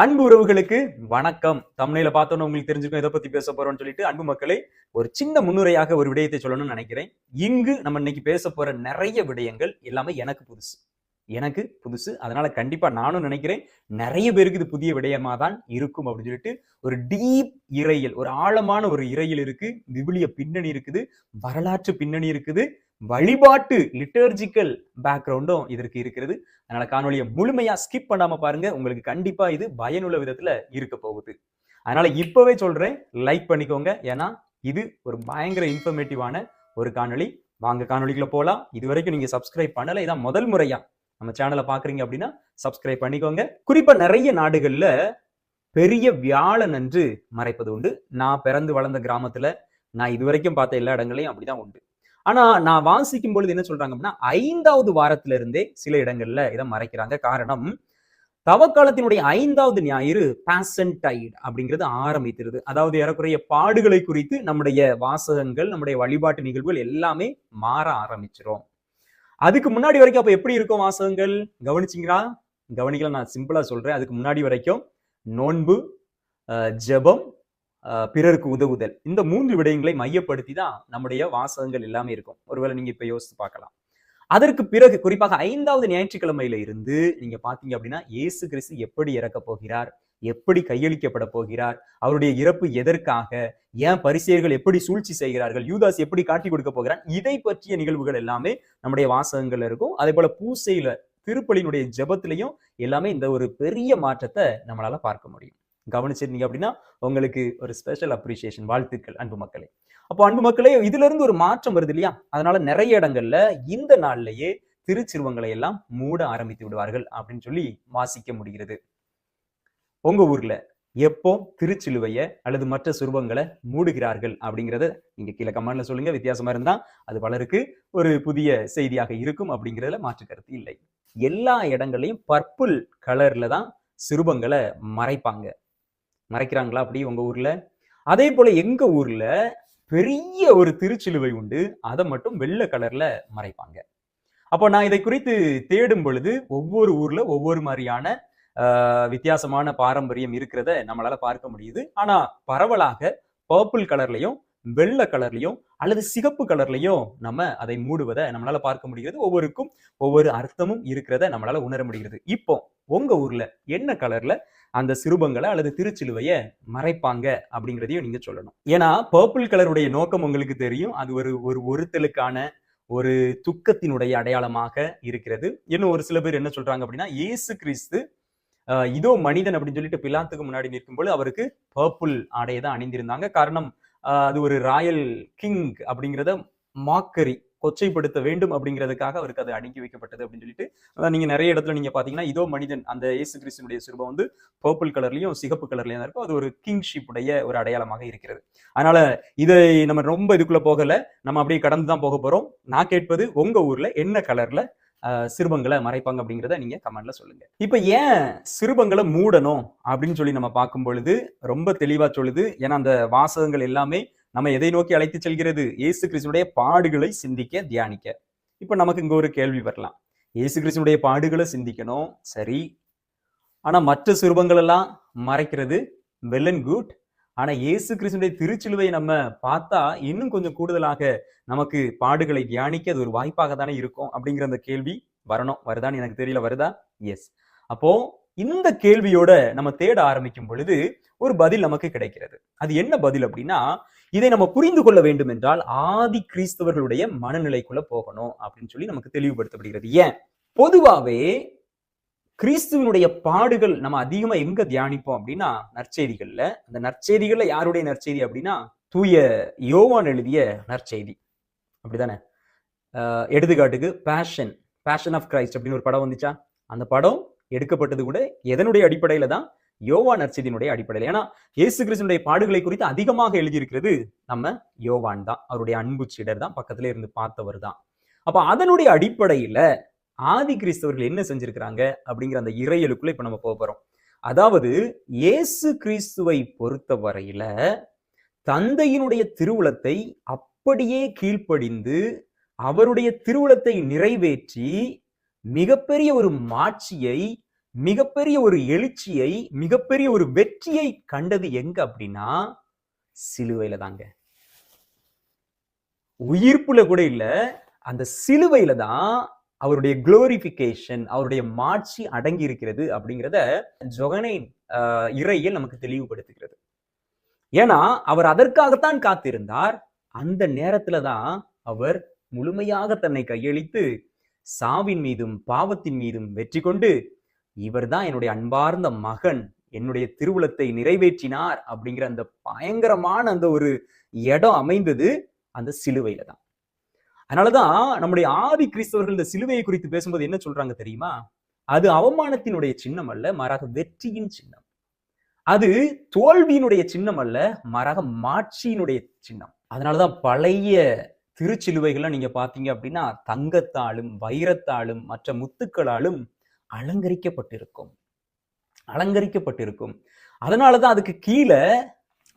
அன்பு உறவுகளுக்கு வணக்கம். தமிழில பார்த்தோன்னு உங்களுக்கு தெரிஞ்சுக்கும் இதை பத்தி பேச போறோம்னு சொல்லிட்டு அன்பு மக்களே ஒரு சின்ன முன்னுரையாக ஒரு விடயத்தை சொல்லணும்னு நினைக்கிறேன். இங்கு நம்ம இன்னைக்கு பேச போற நிறைய விடயங்கள் எல்லாமே எனக்கு புதுசு. எனக்கு புதுசு. அதனால கண்டிப்பா நானும் நினைக்கிறேன் நிறைய பேருக்கு இது புதிய விடயமா தான் இருக்கும் அப்படின்னு சொல்லிட்டு ஒரு டீப் இறையல் ஒரு ஆழமான ஒரு இறையல் இருக்கு. விபிலிய பின்னணி இருக்குது. வரலாற்று பின்னணி இருக்குது. வழிபாட்டு லிட்டர்ஜிக்கல் பேக்ரவுண்டும் இதற்கு இருக்கிறது. அதனால காணொலியை முழுமையா ஸ்கிப் பண்ணாம பாருங்க. உங்களுக்கு கண்டிப்பா இது பயனுள்ள விதத்துல இருக்க போகுது. அதனால இப்பவே சொல்றேன் லைக் பண்ணிக்கோங்க. ஏன்னா இது ஒரு பயங்கர இன்ஃபர்மேட்டிவான ஒரு காணொளி. வாங்க காணொளிக்குள்ள போகலாம் இது வரைக்கும் நீங்க சப்ஸ்கிரைப் பண்ணல இதான் முதல் முறையா நம்ம சேனலை பாக்குறீங்க அப்படின்னா சப்ஸ்கிரைப் பண்ணிக்கோங்க. குறிப்பா நிறைய நாடுகள்ல பெரிய வியாழன் என்று மறைப்பது உண்டு. நான் பிறந்து வளர்ந்த கிராமத்துல நான் இது வரைக்கும் பார்த்த எல்லா இடங்களையும் அப்படிதான் உண்டு. ஆனா நான் வாசிக்கும் பொழுது என்ன சொல்றாங்க அப்படின்னா ஐந்தாவது வாரத்துல இருந்தே சில இடங்கள்ல இதை மறைக்கிறாங்க. காரணம் தவக்காலத்தினுடைய ஐந்தாவது ஞாயிறு பேசன்டைட் அப்படிங்கிறது ஆரம்பித்திருது. அதாவது ஏறக்குறைய பாடுகளை குறித்து நம்முடைய வாசகங்கள் நம்முடைய வழிபாட்டு நிகழ்வுகள் எல்லாமே மாற ஆரம்பிச்சிரும். அதுக்கு முன்னாடி வரைக்கும் அப்ப எப்படி இருக்கும் வாசகங்கள்? கவனிச்சிங்களா? கவனிக்கல நான் சிம்பிளா சொல்றேன். அதுக்கு முன்னாடி வரைக்கும் நோன்பு ஜபம் ஜெபம் பிறருக்கு உதவுதல். இந்த மூன்று விடயங்களை மையப்படுத்தி தான் நம்முடைய வாசகங்கள் எல்லாமே இருக்கும். ஒருவேளை நீங்க இப்ப யோசித்து பார்க்கலாம். அதற்கு பிறகு குறிப்பாக ஐந்தாவது ஞாயிற்றுக்கிழமையில இருந்து நீங்க பாத்தீங்க அப்படின்னா இயேசு கிறிஸ்து எப்படி இறக்க போகிறார்? எப்படி கையளிக்கப்பட போகிறார்? அவருடைய இறப்பு எதற்காக? ஏன் பரிசெயர்கள் எப்படி சூழ்ச்சி செய்கிறார்கள்? யூதாஸ் எப்படி காட்டி கொடுக்க போகிறார்? இதை பற்றிய நிகழ்வுகள் எல்லாமே நம்முடைய வாசகங்கள்ல இருக்கும். அதே போல பூசையில திருப்பலினுடைய ஜபத்திலையும் எல்லாமே இந்த ஒரு பெரிய மாற்றத்தை நம்மளால பார்க்க முடியும். கவனிச்சிருந்தீங்க அப்படின்னா உங்களுக்கு ஒரு ஸ்பெஷல் அப்ரிசியேஷன் வாழ்த்துக்கள் அன்பு மக்களே. அப்போ அன்பு மக்களே இதுல இருந்து ஒரு மாற்றம் வருது இல்லையா? அதனால நிறைய இடங்கள்ல இந்த நாள்லயே திருச்சிறுவங்களை எல்லாம் மூட ஆரம்பித்து விடுவார்கள் அப்படின்னு சொல்லி வாசிக்க முடிகிறது. உங்க ஊர்ல எப்போ திருச்சிலுவைய அல்லது மற்ற சுருவங்களை மூடுகிறார்கள் அப்படிங்கிறத நீங்க கீழே கமெண்ட்ல சொல்லுங்க வித்தியாசமா இருந்தா அது பலருக்கு ஒரு புதிய செய்தியாக இருக்கும் அப்படிங்கிறதுல மாற்று கருத்து இல்லை. எல்லா இடங்களையும் பர்பிள் கலர்ல தான் சிறுபங்களை மறைப்பாங்க. மறைக்கிறாங்களா அப்படி உங்க ஊர்ல? அதே போல எங்க ஊர்ல பெரிய ஒரு திருச்சிலுவை உண்டு. அதை மட்டும் வெள்ளை கலர்ல மறைப்பாங்க. அப்போ நான் இதை குறித்து தேடும் பொழுது ஒவ்வொரு ஊர்ல ஒவ்வொரு மாதிரியான ஆஹ், வித்தியாசமான பாரம்பரியம் இருக்கிறத நம்மளால பார்க்க முடியுது. ஆனா பரவலாக பர்பிள் கலர்லயும் வெள்ளை கலர்லயும் அல்லது சிகப்பு கலர்லையும் நம்ம அதை மூடுவதை நம்மளால பார்க்க முடிகிறது. ஒவ்வொருக்கும் ஒவ்வொரு அர்த்தமும் இருக்கிறத நம்மளால உணர முடிகிறது. இப்போ உங்க ஊர்ல என்ன கலர்ல அந்த சிறுபங்களை அல்லது திருச்சிலுவைய மறைப்பாங்க அப்படிங்கிறதையும் நீங்க சொல்லணும். ஏன்னா பர்பிள் கலருடைய நோக்கம் உங்களுக்கு தெரியும். அது ஒரு ஒரு ஒருத்தலுக்கான ஒரு துக்கத்தினுடைய அடையாளமாக இருக்கிறது. இன்னும் ஒரு சில பேர் என்ன சொல்றாங்க அப்படின்னா இயேசு கிறிஸ்து இதோ மனிதன் அப்படின்னு சொல்லிட்டு பிலாத்துக்கு முன்னாடி நிற்கும்போது அவருக்கு பர்பிள் ஆடையை தான் அணிந்திருந்தாங்க. காரணம் அது ஒரு ராயல் கிங் அப்படிங்கிறத மாக்கரி கொச்சைப்படுத்த வேண்டும் அப்படிங்கிறதுக்காக அவருக்கு அது அடங்கி வைக்கப்பட்டது அப்படின்னு சொல்லிட்டு அதான் நீங்க நிறைய இடத்துல நீங்க பாத்தீங்கன்னா இதோ மனிதன் அந்த இயேசு கிறிஸ்துனுடைய சிறுபம் வந்து பர்பிள் கலர்லயும் சிகப்பு கலர்லயும் தான் இருக்கும். அது ஒரு கிங்ஷிப் உடைய ஒரு அடையாளமாக இருக்கிறது. அதனால இதை நம்ம ரொம்ப இதுக்குள்ள போகல. நம்ம அப்படியே கடந்து தான் போக போறோம். நான் கேட்பது உங்க ஊர்ல என்ன கலர்ல சிறுபங்களை மறைப்பாங்க அப்படிங்கிறத நீங்க கமெண்ட்ல சொல்லுங்க. இப்ப ஏன் சிறுபங்களை மூடணும் அப்படின்னு சொல்லி நம்ம பார்க்கும் பொழுது ரொம்ப தெளிவா சொல்லுது. ஏன்னா அந்த வாசகங்கள் எல்லாமே நம்ம எதை நோக்கி அழைத்து செல்கிறது? இயேசு கிறிஸ்துடைய பாடுகளை சிந்திக்க தியானிக்க. இப்போ நமக்கு இங்க ஒரு கேள்வி வரலாம். இயேசு கிறிஸ்துடைய பாடுகளை சிந்திக்கணும் சரி. ஆனால் மற்ற சிறுபங்கள் எல்லாம் மறைக்கிறது வெல் அண்ட் குட் ஆனால் இயேசு கிறிஸ்துடைய திருச்சிலுவை நம்ம பார்த்தா இன்னும் கொஞ்சம் கூடுதலாக நமக்கு பாடுகளை தியானிக்க அது ஒரு வாய்ப்பாக தானே இருக்கும் அப்படிங்கிற அந்த கேள்வி வரணும். வருதான்னு எனக்கு தெரியல. வருதா? எஸ் அப்போ இந்த கேள்வியோட நம்ம தேட ஆரம்பிக்கும் பொழுது ஒரு பதில் நமக்கு கிடைக்கிறது. அது என்ன பதில் அப்படின்னா இதை நம்ம புரிந்து கொள்ள வேண்டும் என்றால் ஆதி கிறிஸ்தவர்களுடைய மனநிலைக்குள்ள போகணும் அப்படின்னு சொல்லி நமக்கு தெளிவுபடுத்தப்படுகிறது. ஏன்? பொதுவாகவே கிறிஸ்துவனுடைய பாடுகள் நம்ம அதிகமா எங்க தியானிப்போம் அப்படின்னா நற்செய்திகள்ல. அந்த நற்செய்திகள்ல யாருடைய நற்செய்தி அப்படின்னா தூய யோவான் எழுதிய நற்செய்தி. அப்படிதானே? எடுத்துக்காட்டுக்கு பேஷன் பேஷன் ஆஃப் கிரைஸ்ட் அப்படின்னு ஒரு படம் வந்துச்சா? அந்த படம் எடுக்கப்பட்டது கூட எதனுடைய அடிப்படையில தான் யோவா நற்செய்தியினுடைய அடிப்படையில். ஏன்னா இயேசு கிறிஸ்துனுடைய பாடுகளை குறித்து அதிகமாக எழுதியிருக்கிறது நம்ம யோவான் தான். அவருடைய அன்பு சீடர் தான். பக்கத்துல இருந்து பார்த்தவர் தான். அப்ப அதனுடைய அடிப்படையில ஆதி கிறிஸ்தவர்கள் என்ன செஞ்சிருக்கிறாங்க அப்படிங்கிற அந்த இறையலுக்குள்ள இப்ப நம்ம போக போறோம். அதாவது இயேசு கிறிஸ்துவை பொறுத்த வரையில தந்தையினுடைய திருவுளத்தை அப்படியே கீழ்ப்படிந்து அவருடைய திருவுளத்தை நிறைவேற்றி மிகப்பெரிய ஒரு மாட்சியை மிகப்பெரிய ஒரு எழுச்சியை மிகப்பெரிய ஒரு வெற்றியை கண்டது எங்க அப்படின்னா சிலுவையில தாங்க. உயிர்ப்புல கூட இல்ல அந்த சிலுவையில தான் அவருடைய குளோரிபிகேஷன் அவருடைய மாட்சி அடங்கி இருக்கிறது அப்படிங்கிறத ஜொகனைன் ஆஹ், நமக்கு தெளிவுபடுத்துகிறது. ஏன்னா அவர் அதற்காகத்தான் காத்திருந்தார். அந்த நேரத்துல தான் அவர் முழுமையாக தன்னை கையளித்து சாவின் மீதும் பாவத்தின் மீதும் வெற்றி கொண்டு இவர்தான் என்னுடைய அன்பார்ந்த மகன் என்னுடைய திருவுளத்தை நிறைவேற்றினார் அப்படிங்கிற அந்த பயங்கரமான அந்த ஒரு இடம் அமைந்தது அந்த சிலுவையில தான். அதனாலதான் நம்முடைய ஆதி கிறிஸ்தவர்கள் இந்த சிலுவையை குறித்து பேசும்போது என்ன சொல்றாங்க தெரியுமா? அது அவமானத்தினுடைய சின்னம் அல்ல மாறாக வெற்றியின் சின்னம். அது தோல்வியினுடைய சின்னம் அல்ல மாறாக மாட்சியினுடைய சின்னம். அதனாலதான் பழைய திருச்சிலுவைகள்லாம் நீங்க பாத்தீங்க அப்படின்னா தங்கத்தாலும் வைரத்தாலும் மற்ற முத்துக்களாலும் அலங்கரிக்கப்பட்டிருக்கும். அலங்கரிக்கப்பட்டிருக்கும். அதனாலதான் அதுக்கு கீழே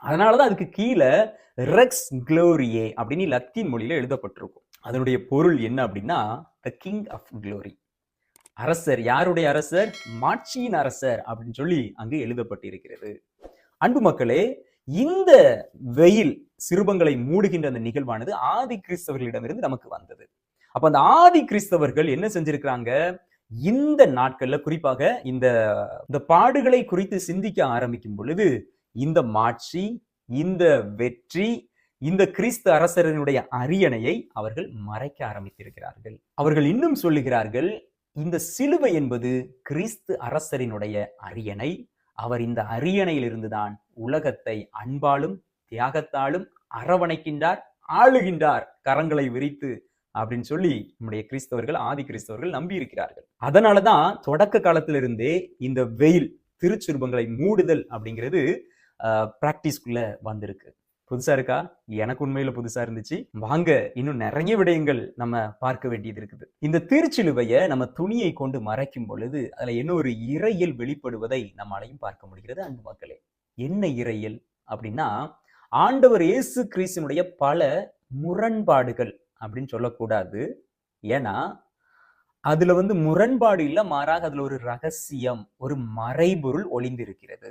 அதனாலதான் அதுக்கு கீழே ரெக்ஸ் க்ளோரியே அப்படின்னு லத்தீன் மொழியில எழுதப்பட்டிருக்கும். அதனுடைய பொருள் என்ன அப்படின்னா த கிங் ஆஃப் க்ளோரி அரசர் யாருடைய அரசர்? மாட்சியின் அரசர் அப்படின்னு சொல்லி அங்கு எழுதப்பட்டிருக்கிறது. அன்பு மக்களே இந்த வெயில் சிறுபங்களை மூடுகின்ற அந்த நிகழ்வானது ஆதி கிறிஸ்தவர்களிடமிருந்து நமக்கு வந்தது. அப்ப அந்த ஆதி கிறிஸ்தவர்கள் என்ன செஞ்சிருக்கிறாங்க? இந்த நாட்கள்ல குறிப்பாக இந்த இந்த பாடுகளை குறித்து சிந்திக்க ஆரம்பிக்கும் பொழுது இந்த மாட்சி இந்த வெற்றி இந்த கிறிஸ்து அரசரனுடைய அரியணையை அவர்கள் மறைக்க ஆரம்பித்திருக்கிறார்கள். அவர்கள் இன்னும் சொல்லுகிறார்கள் இந்த சிலுவை என்பது கிறிஸ்து அரசரினுடைய அரியணை. அவர் இந்த அரியணையிலிருந்துதான் உலகத்தை அன்பாலும் தியாகத்தாலும் அரவணைக்கின்றார் ஆளுகின்றார். கரங்களை விரித்து அப்படின்னு சொல்லி நம்முடைய கிறிஸ்தவர்கள் ஆதி கிறிஸ்தவர்கள் நம்பி இருக்கிறார்கள் அதனாலதான் தொடக்க காலத்திலிருந்தே இந்த வெயில் திருச்சுருபங்களை மூடுதல் அப்படிங்கிறது பிராக்டிஸ்க்குள்ள வந்திருக்கு. புதுசா இருக்கா? எனக்கு உண்மையில புதுசா இருந்துச்சு. வாங்க இன்னும் நிறைய விடயங்கள் நம்ம பார்க்க வேண்டியது இருக்குது. இந்த திருச்சிலுவைய நம்ம துணியை கொண்டு மறைக்கும் பொழுது அதுல என்ன ஒரு இறையல் வெளிப்படுவதை நம்மளையும் பார்க்க முடிகிறது அன்பு மக்களே. என்ன இறையல் அப்படின்னா ஆண்டவர் இயேசு கிறிஸ்தனுடைய பல முரண்பாடுகள் அப்படின்னு சொல்லக்கூடாது. ஏன்னா அதுல வந்து முரண்பாடு இல்ல மாறாக அதுல ஒரு ரகசியம் ஒரு மறைபொருள் ஒளிந்திருக்கிறது.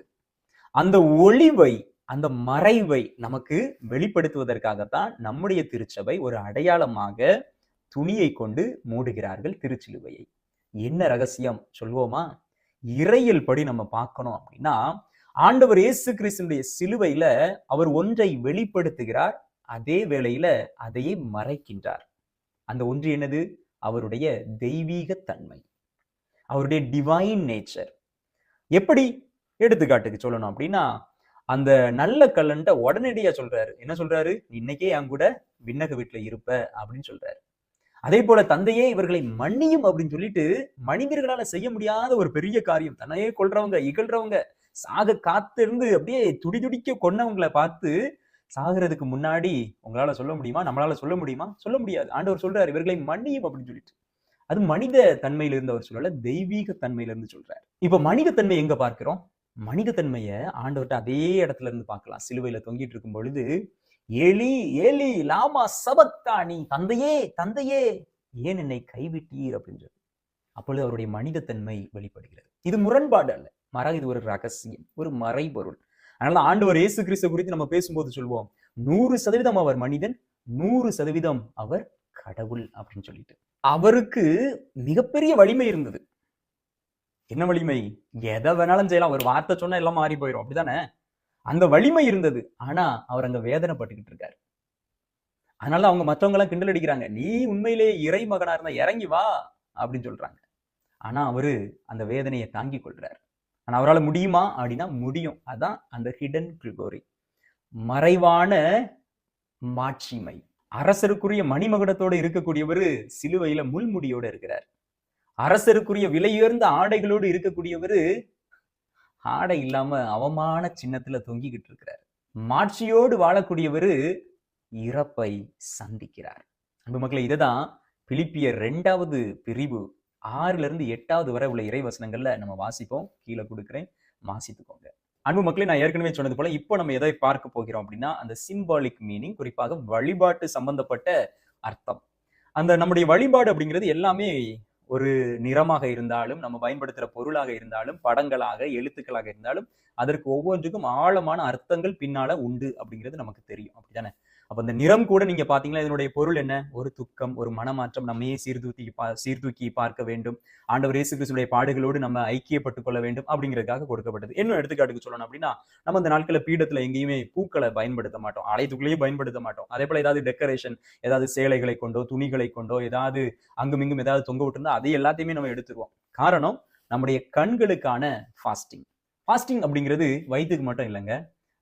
அந்த ஒளிவை அந்த மறைவை நமக்கு வெளிப்படுத்துவதற்காகத்தான் நம்முடைய திருச்சபை ஒரு அடையாளமாக துணியை கொண்டு மூடுகிறார்கள் திருச்சிலுவையை. என்ன ரகசியம் சொல்வோமா? இறையல் படி நம்ம பார்க்கணும் அப்படின்னா ஆண்டவர் இயேசு கிறிஸ்தனுடைய சிலுவையில அவர் ஒன்றை வெளிப்படுத்துகிறார் அதே வேளையில அதையே மறைக்கின்றார். அந்த ஒன்று என்னது? அவருடைய தெய்வீக தன்மை. அவருடைய டிவைன் நேச்சர் எப்படி? எடுத்துக்காட்டுக்கு சொல்லணும் அப்படின்னா அந்த நல்ல கல்லன்ட்ட உடனடியா சொல்றாரு. என்ன சொல்றாரு? இன்னைக்கே என் கூட விண்ணக வீட்டுல இருப்ப அப்படின்னு சொல்றாரு. அதே போல தந்தையே இவர்களை மன்னியும் அப்படின்னு சொல்லிட்டு மனிதர்களால செய்ய முடியாத ஒரு பெரிய காரியம். தன்னையே கொல்றவங்க இகழ்றவங்க சாக காத்திருந்து அப்படியே துடி துடிக்க கொன்னவங்களை பார்த்து சாகிறதுக்கு முன்னாடி உங்களால சொல்ல முடியுமா? நம்மளால சொல்ல முடியுமா? சொல்ல முடியாது. ஆண்டவர் சொல்றாரு இவர்களை மன்னியும் அப்படின்னு சொல்லிட்டு. அது மனித தன்மையில இருந்து அவர் சொல்லல தெய்வீக தன்மையில இருந்து சொல்றாரு. இப்ப மனித தன்மை எங்க பார்க்கிறோம்? மனித தன்மையை ஆண்டவர்கிட்ட அதே இடத்துல இருந்து பார்க்கலாம். சிலுவையில தொங்கிட்டு இருக்கும் பொழுது ஏலி ஏலி லாமா சபத்தானி தந்தையே தந்தையே ஏன் என்னை கைவிட்டீர் அப்படின்னு அப்பொழுது அவருடைய மனித தன்மை வெளிப்படுகிறது. இது முரண்பாடு அல்ல. மாறாக இது ஒரு ரகசியம் ஒரு மறைபொருள். அதனால ஆண்டவர் இயேசு கிறிஸ்து குறித்து நம்ம பேசும்போது சொல்வோம். நூறு சதவீதம் அவர் மனிதன் நூறு சதவீதம் அவர் கடவுள் அப்படின்னு சொல்லிட்டு. அவருக்கு மிகப்பெரிய வலிமை இருந்தது. என்ன வலிமை? எதை வேணாலும் செய்யலாம். ஒரு வார்த்தை சொன்னா எல்லாம் மாறி போயிடும் அப்படிதானே அந்த வலிமை இருந்தது. ஆனா அவர் அங்க வேதனைப்பட்டுக்கிட்டு இருக்காரு. அதனால அவங்க மற்றவங்க எல்லாம் கிண்டல் அடிக்கிறாங்க. நீ உண்மையிலேயே இறை மகனா இருந்தா இறங்கி வா அப்படின்னு சொல்றாங்க. ஆனா அவரு அந்த வேதனையை தாங்கி கொள்றாரு. ஆனா அவரால் முடியுமா? அப்படின்னா முடியும். அதான் அந்த ஹிடன் கிரிகோரி மறைவான மாட்சிமை. அரசருக்குரிய மணிமகுடத்தோட இருக்கக்கூடியவர் சிலுவையில முள்முடியோட இருக்கிறார். அரசருக்குரிய விலையுயர்ந்த ஆடைகளோடு இருக்கக்கூடியவர் ஆடை இல்லாம அவமான சின்னத்துல தொங்கிக்கிட்டு இருக்கிறார். மாட்சியோடு வாழக்கூடியவர் இறப்பை சந்திக்கிறார். அன்பு மக்களை இதுதான் பிலிப்பிய ரெண்டாவது பிரிவு ஆறுல இருந்து எட்டாவது வரை உள்ள இறைவசனங்கள்ல நம்ம வாசிப்போம். கீழே கொடுக்குறேன். வாசித்துக்கோங்க. அன்பு மக்களே நான் ஏற்கனவே சொன்னது போல இப்போ நம்ம எதை பார்க்க போகிறோம் அப்படின்னா அந்த சிம்பாலிக் மீனிங் குறிப்பாக வழிபாட்டு சம்பந்தப்பட்ட அர்த்தம். அந்த நம்முடைய வழிபாடு அப்படிங்கிறது எல்லாமே ஒரு நிறமாக இருந்தாலும் நம்ம பயன்படுத்துற பொருளாக இருந்தாலும் படங்களாக எழுத்துக்களாக இருந்தாலும் அதற்கு ஒவ்வொன்றுக்கும் ஆழமான அர்த்தங்கள் பின்னால உண்டு அப்படிங்கிறது நமக்கு தெரியும். அப்படிதானே அப்போ அந்த நிறம் கூட நீங்க பாத்தீங்கன்னா இதனுடைய பொருள் என்ன? ஒரு துக்கம் ஒரு மனமாற்றம் நம்மையே சீர்தூக்கி பா சீர்தூக்கி பார்க்க வேண்டும். ஆண்டவர் இயேசு கிறிஸ்துடைய பாடுகளோடு நம்ம ஐக்கியப்பட்டுக் கொள்ள வேண்டும் அப்படிங்கிறதுக்காக கொடுக்கப்பட்டது. இன்னும் எடுத்துக்காட்டுக்கு சொல்லணும் அப்படின்னா நம்ம அந்த நாட்கள பீடத்துல எங்கேயுமே பூக்களை பயன்படுத்த மாட்டோம். அலைத்துக்குள்ளேயே பயன்படுத்த மாட்டோம். அதே போல ஏதாவது டெக்கரேஷன் ஏதாவது சேலைகளை கொண்டோ துணிகளை கொண்டோ ஏதாவது அங்கும் இங்கும் ஏதாவது தொங்க விட்டுருந்தா அதை எல்லாத்தையுமே நம்ம எடுத்துருவோம். காரணம் நம்முடைய கண்களுக்கான ஃபாஸ்டிங் ஃபாஸ்டிங் அப்படிங்கிறது வயிற்றுக்கு மட்டும் இல்லைங்க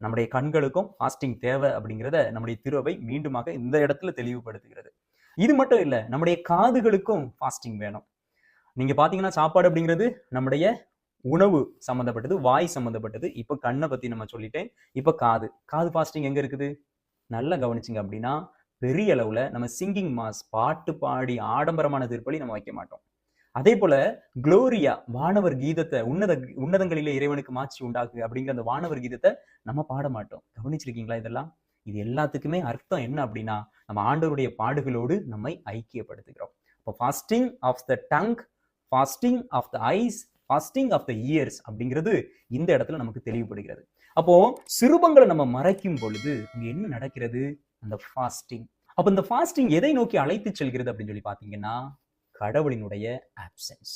நம்முடைய கண்களுக்கும் ஃபாஸ்டிங் தேவை அப்படிங்கிறத நம்முடைய திருவை மீண்டுமாக இந்த இடத்துல தெளிவுபடுத்துகிறது. இது மட்டும் இல்ல நம்முடைய காதுகளுக்கும் ஃபாஸ்டிங் வேணும். நீங்க பாத்தீங்கன்னா சாப்பாடு அப்படிங்கிறது நம்முடைய உணவு சம்பந்தப்பட்டது வாய் சம்பந்தப்பட்டது. இப்ப கண்ணை பத்தி நம்ம சொல்லிட்டேன். இப்போ காது. காது ஃபாஸ்டிங் எங்க இருக்குது? நல்லா கவனிச்சிங்க அப்படின்னா பெரிய அளவுல நம்ம சிங்கிங் மாஸ் பாட்டு பாடி ஆடம்பரமான திருப்பலி நம்ம வைக்க மாட்டோம். அதே போல குளோரியா வானவர் கீதத்தை உன்னத உன்னதங்களிலே இறைவனுக்கு மாட்சி உண்டாக்கு அப்படிங்கிற அந்த வானவர் கீதத்தை நம்ம பாட மாட்டோம். கவனிச்சிருக்கீங்களா இதெல்லாம்? இது எல்லாத்துக்குமே அர்த்தம் என்ன அப்படின்னா நம்ம ஆண்டவருடைய பாடுகளோடு நம்மை ஐக்கியப்படுத்துகிறோம். இப்போ fasting of the tongue fasting of the eyes fasting of the ears அப்படிங்கிறது இந்த இடத்துல நமக்கு தெளிவுபடுகிறது. அப்போ சிறுபங்களை நம்ம மறைக்கும் பொழுது அங்கே என்ன நடக்கிறது? அந்த ஃபாஸ்டிங் அப்போ இந்த ஃபாஸ்டிங் எதை நோக்கி அழைத்து செல்கிறது அப்படின்னு சொல்லி பார்த்தீங்கன்னா கடவுளினுடைய ஆப்சன்ஸ்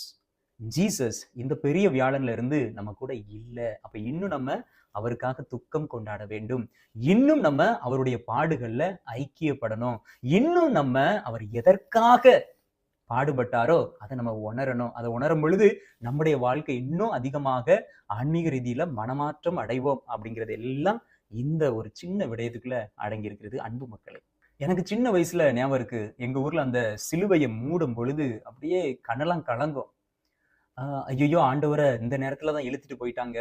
ஜீசஸ் இந்த பெரிய வியாழன்ல இருந்து நம்ம கூட இல்லை. அப்ப இன்னும் நம்ம அவருக்காக துக்கம் கொண்டாட வேண்டும். இன்னும் நம்ம அவருடைய பாடுகள்ல ஐக்கியப்படணும். இன்னும் நம்ம அவர் எதற்காக பாடுபட்டாரோ அதை நம்ம உணரணும். அதை உணரும் பொழுது நம்முடைய வாழ்க்கை இன்னும் அதிகமாக ஆன்மீக ரீதியில மனமாற்றம் அடைவோம் அப்படிங்கிறது எல்லாம் இந்த ஒரு சின்ன விடயத்துக்குள்ள அடங்கியிருக்கிறது அன்பு மக்களை. எனக்கு சின்ன வயசுல ஞாபகம் இருக்கு. எங்க ஊர்ல அந்த சிலுவையை மூடும் பொழுது அப்படியே கண்ணெல்லாம் கலங்கும். ஐயோ ஆண்டவரை இந்த நேரத்துல தான் இழுத்துட்டு போயிட்டாங்க.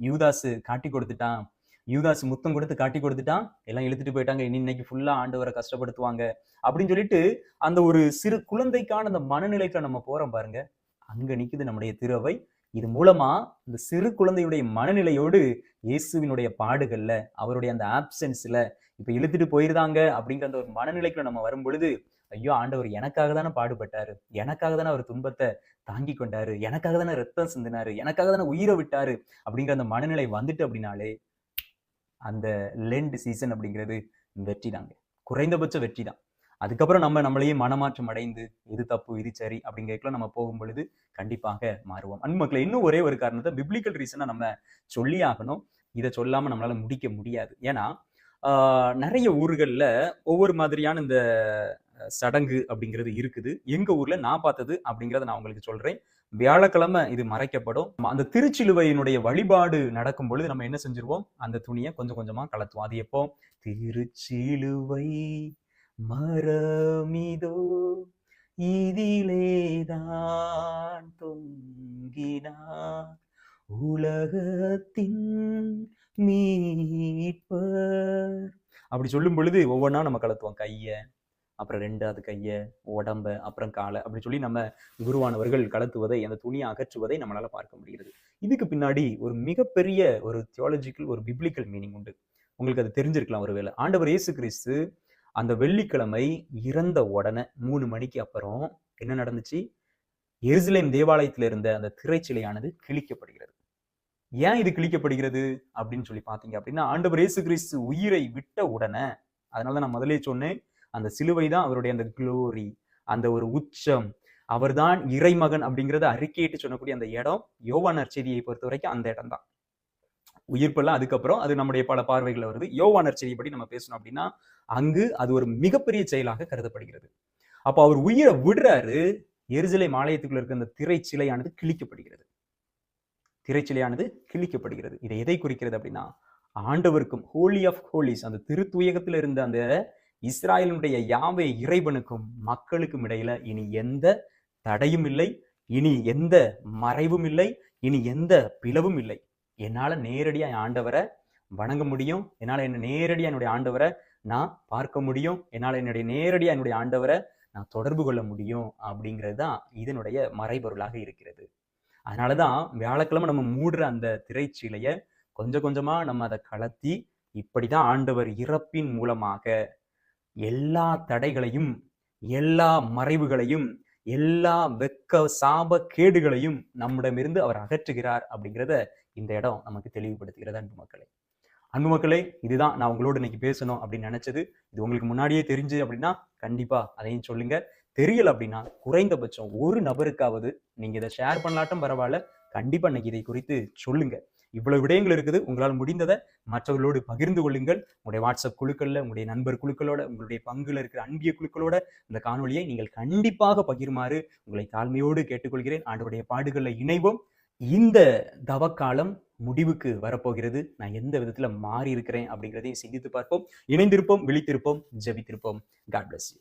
யூதாசு காட்டி கொடுத்துட்டான். யூதாஸ் முத்தம் கொடுத்து காட்டி கொடுத்துட்டான். எல்லாம் இழுத்துட்டு போயிட்டாங்க. இனி இன்னைக்கு ஃபுல்லா ஆண்டவரை கஷ்டப்படுத்துவாங்க. அப்படின்னு சொல்லிட்டு அந்த ஒரு சிறு குழந்தைக்கான அந்த மனநிலைக்கு நம்ம போறோம் பாருங்க. அங்க நிக்குது நம்முடைய திருவை. இது மூலமா இந்த சிறு குழந்தையுடைய மனநிலையோடு இயேசுவினுடைய பாடுகள்ல அவருடைய அந்த ஆப்சன்ஸ்ல இப்ப இழுத்துட்டு போயிருந்தாங்க அப்படிங்கிற அந்த ஒரு மனநிலைக்குள்ள நம்ம வரும் பொழுது ஐயோ ஆண்டவர் எனக்காக தானே பாடுபட்டாரு. எனக்காக தானே அவர் துன்பத்தை தாங்கி கொண்டாரு. எனக்காக தானே ரத்தம் சிந்தினாரு. எனக்காக தானே உயிரை விட்டாரு அப்படிங்கிற அந்த மனநிலை வந்துட்டு அப்படின்னாலே அந்த லெண்ட் சீசன் அப்படிங்கிறது வெற்றி தாங்க குறைந்தபட்ச வெற்றி தான் அதுக்கப்புறம் நம்ம நம்மளையே மனமாற்றம் அடைந்து இது தப்பு இது சரி அப்படிங்கிறதுக்குள்ள நம்ம போகும் பொழுது கண்டிப்பாக மாறுவோம். அன்புமக்களை இன்னும் ஒரே ஒரு காரணத்தை பிப்ளிக்கல் ரீசனாக நம்ம சொல்லி ஆகணும். இதை சொல்லாமல் நம்மளால் முடிக்க முடியாது. ஏன்னா நிறைய ஊர்களில் ஒவ்வொரு மாதிரியான இந்த சடங்கு அப்படிங்கிறது இருக்குது. எங்கள் ஊரில் நான் பார்த்தது அப்படிங்கிறத நான் உங்களுக்கு சொல்கிறேன் வியாழக்கிழமை இது மறைக்கப்படும். அந்த திருச்சிலுவையினுடைய வழிபாடு நடக்கும் பொழுது நம்ம என்ன செஞ்சிருவோம்? அந்த துணியை கொஞ்சம் கொஞ்சமாக கலத்துவோம். அது எப்போ? திருச்சிலுவை. மரமிதோ இதிலேதான் தொங்கினார். உலகத்தின் மீட்பர். அப்படி சொல்லும் பொழுது ஒவ்வொன்றா நம்ம கலத்துவோம். கையை அப்புறம் ரெண்டாவது கையை உடம்ப அப்புறம் காலை. அப்படி சொல்லி நம்ம குருவானவர்கள் கலத்துவதை அந்த துணியை அகற்றுவதை நம்மளால பார்க்க முடிகிறது. இதுக்கு பின்னாடி ஒரு மிகப்பெரிய ஒரு தியாலஜிக்கல் ஒரு பிப்ளிக்கல் மீனிங் உண்டு. உங்களுக்கு அது தெரிஞ்சிருக்கலாம் ஒருவேளை. ஆண்டவர் இயேசு கிறிஸ்து அந்த வெள்ளிக்கிழமை இறந்த உடனே மூணு மணிக்கு அப்புறம் என்ன நடந்துச்சு? எருசலேம் தேவாலயத்தில் இருந்த அந்த திரைச்சிலையானது கிழிக்கப்படுகிறது. ஏன் இது கிழிக்கப்படுகிறது? அப்படின்னு சொல்லி பார்த்தீங்க அப்படின்னா ஆண்டவர் இயேசு கிறிஸ்து உயிரை விட்ட உடனே அதனால தான் நான் முதலே சொன்னேன் அந்த சிலுவை தான் அவருடைய அந்த குளோரி அந்த ஒரு உச்சம் அவர்தான் இறைமகன் அப்படிங்கிறத அறிக்கையிட்டு சொல்லக்கூடிய அந்த இடம் யோவான் நற்செய்தியை பொறுத்த வரைக்கும் அந்த இடம் தான் உயிர்ப்பெல்லாம் அதுக்கப்புறம் அது நம்முடைய பல பார்வைகளை வருது. யோவானர் செய்தி படி நம்ம பேசணும் அப்படின்னா அங்கு அது ஒரு மிகப்பெரிய செயலாக கருதப்படுகிறது. அப்போ அவர் உயிரை விடுறாரு எரிசிலை மாலயத்துக்குள்ள இருக்க அந்த திரைச்சிலையானது கிழிக்கப்படுகிறது. திரைச்சிலையானது கிழிக்கப்படுகிறது. இதை எதை குறிக்கிறது அப்படின்னா ஆண்டவருக்கும் ஹோலி ஆஃப் ஹோலிஸ் அந்த திருத்துயகத்தில் இருந்த அந்த இஸ்ராயலினுடைய யாவை இறைவனுக்கும் மக்களுக்கும் இடையில இனி எந்த தடையும் இல்லை இனி எந்த மறைவும் இல்லை இனி எந்த பிளவும் இல்லை. என்னால் நேரடியாக ஆண்டவரை வணங்க முடியும். என்னால் என்ன நேரடியாக என்னுடைய ஆண்டவரை நான் பார்க்க முடியும். என்னால் என்னுடைய நேரடியாக என்னுடைய ஆண்டவரை நான் தொடர்பு கொள்ள முடியும் அப்படிங்கிறது தான் இதனுடைய மறைபொருளாக இருக்கிறது. அதனாலதான் வியாழக்கிழமை நம்ம மூடுற அந்த திரைச்சீலையை கொஞ்சம் கொஞ்சமாக நம்ம அதை கலத்தி இப்படி தான் ஆண்டவர் இறப்பின் மூலமாக எல்லா தடைகளையும் எல்லா மறைவுகளையும் எல்லா வெக்க சாப கேடுகளையும் நம்மிடமிருந்து அவர் அகற்றுகிறார் அப்படிங்கிறத இந்த இடம் நமக்கு தெளிவுபடுத்துகிறது அன்பு மக்களை. அன்பு மக்களே இதுதான் நான் உங்களோட இன்னைக்கு பேசணும் அப்படின்னு நினைச்சது. இது உங்களுக்கு முன்னாடியே தெரிஞ்சு அப்படின்னா கண்டிப்பா அதையும் சொல்லுங்க. தெரியல அப்படின்னா குறைந்தபட்சம் ஒரு நபருக்காவது நீங்க இதை ஷேர் பண்ணலாட்டும் பரவாயில்ல. கண்டிப்பா இன்னைக்கு இதை குறித்து சொல்லுங்க. இவ்வளவு விடயங்கள் இருக்குது. உங்களால் முடிந்ததை மற்றவர்களோடு பகிர்ந்து கொள்ளுங்கள். உங்களுடைய வாட்ஸ்அப் குழுக்கள்ல உங்களுடைய நண்பர் குழுக்களோட உங்களுடைய பங்குல இருக்கிற அன்பிய குழுக்களோட இந்த காணொலியை நீங்கள் கண்டிப்பாக பகிர்மாறு உங்களை தாழ்மையோடு கேட்டுக்கொள்கிறேன். ஆண்டவருடைய பாடுகளில் இணைவோம். இந்த தவக்காலம் முடிவுக்கு வரப்போகிறது. நான் எந்த விதத்துல மாறி இருக்கிறேன் அப்படிங்கிறதையும் சிந்தித்து பார்ப்போம். இணைந்திருப்போம் விழித்திருப்போம் ஜெபித்திருப்போம். God bless you